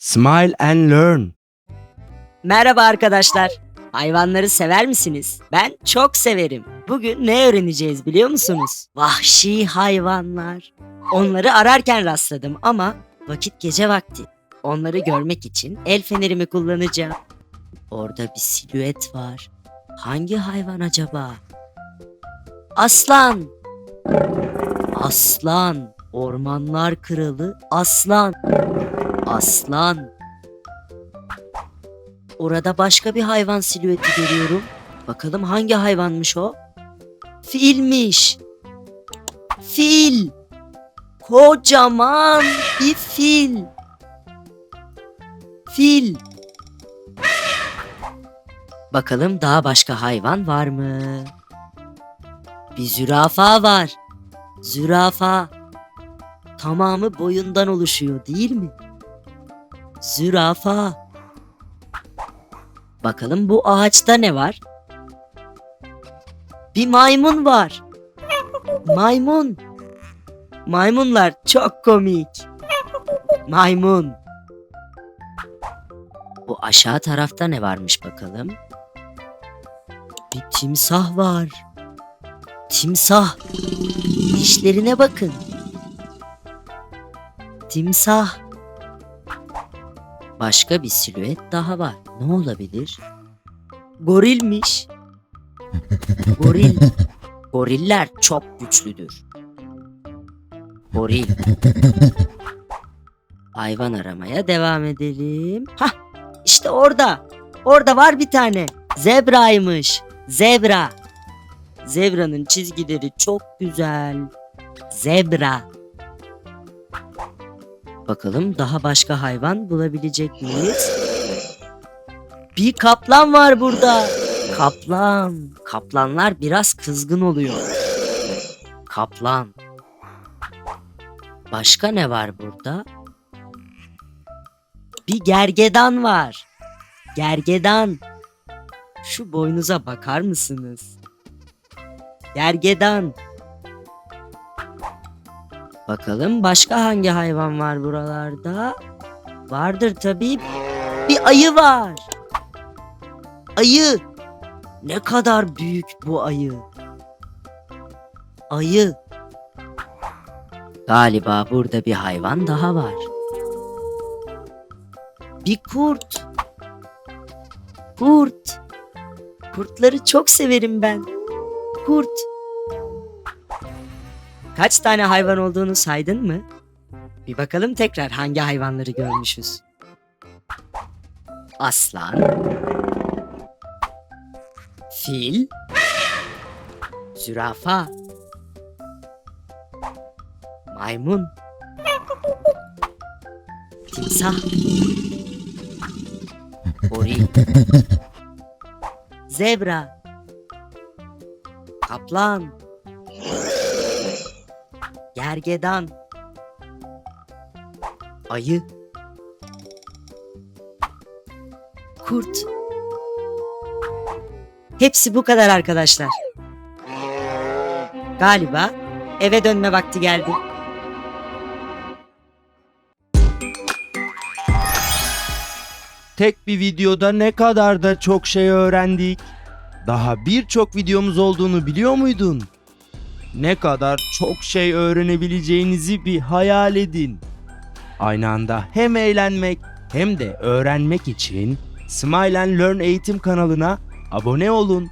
Smile and learn. Merhaba arkadaşlar. Hayvanları sever misiniz? Ben çok severim. Bugün ne öğreneceğiz biliyor musunuz? Vahşi hayvanlar. Onları ararken rastladım ama vakit gece vakti. Onları görmek için el fenerimi kullanacağım. Orada bir silüet var. Hangi hayvan acaba? Aslan. Aslan. Ormanlar kralı aslan. Aslan. Orada başka bir hayvan silüeti görüyorum. Bakalım hangi hayvanmış o? Filmiş. Fil. Kocaman bir fil. Fil. Bakalım daha başka hayvan var mı? Bir zürafa var. Zürafa. Tamamı boyundan oluşuyor değil mi? Zürafa. Bakalım bu ağaçta ne var? Bir maymun var. Maymun. Maymunlar çok komik. Maymun. Bu aşağı tarafta ne varmış bakalım? Bir timsah var. Timsah. Dişlerine bakın. Timsah. Başka bir silüet daha var. Ne olabilir? Gorilmiş. Goril. Goriller çok güçlüdür. Goril. Hayvan aramaya devam edelim. Hah işte orada. Orada var bir tane. Zebraymış. Zebra. Zebranın çizgileri çok güzel. Zebra. Bakalım daha başka hayvan bulabilecek miyiz? Bir kaplan var burada. Kaplan. Kaplanlar biraz kızgın oluyor. Kaplan. Başka ne var burada? Bir gergedan var. Gergedan. Şu boynuza bakar mısınız? Gergedan. Bakalım başka hangi hayvan var buralarda? Vardır tabii. Bir ayı var. Ayı. Ne kadar büyük bu ayı. Ayı. Galiba burada bir hayvan daha var. Bir kurt. Kurt. Kurtları çok severim ben. Kurt. Kaç tane hayvan olduğunu saydın mı? Bir bakalım tekrar hangi hayvanları görmüşüz. Aslan. Fil. Zürafa. Maymun. Timsah. Goril. Zebra. Kaplan. Gergedan. Ayı. Kurt. Hepsi bu kadar arkadaşlar. Galiba eve dönme vakti geldi. Tek bir videoda ne kadar da çok şey öğrendik. Daha birçok videomuz olduğunu biliyor muydun? Ne kadar çok şey öğrenebileceğinizi bir hayal edin. Aynı anda hem eğlenmek hem de öğrenmek için Smile and Learn eğitim kanalına abone olun.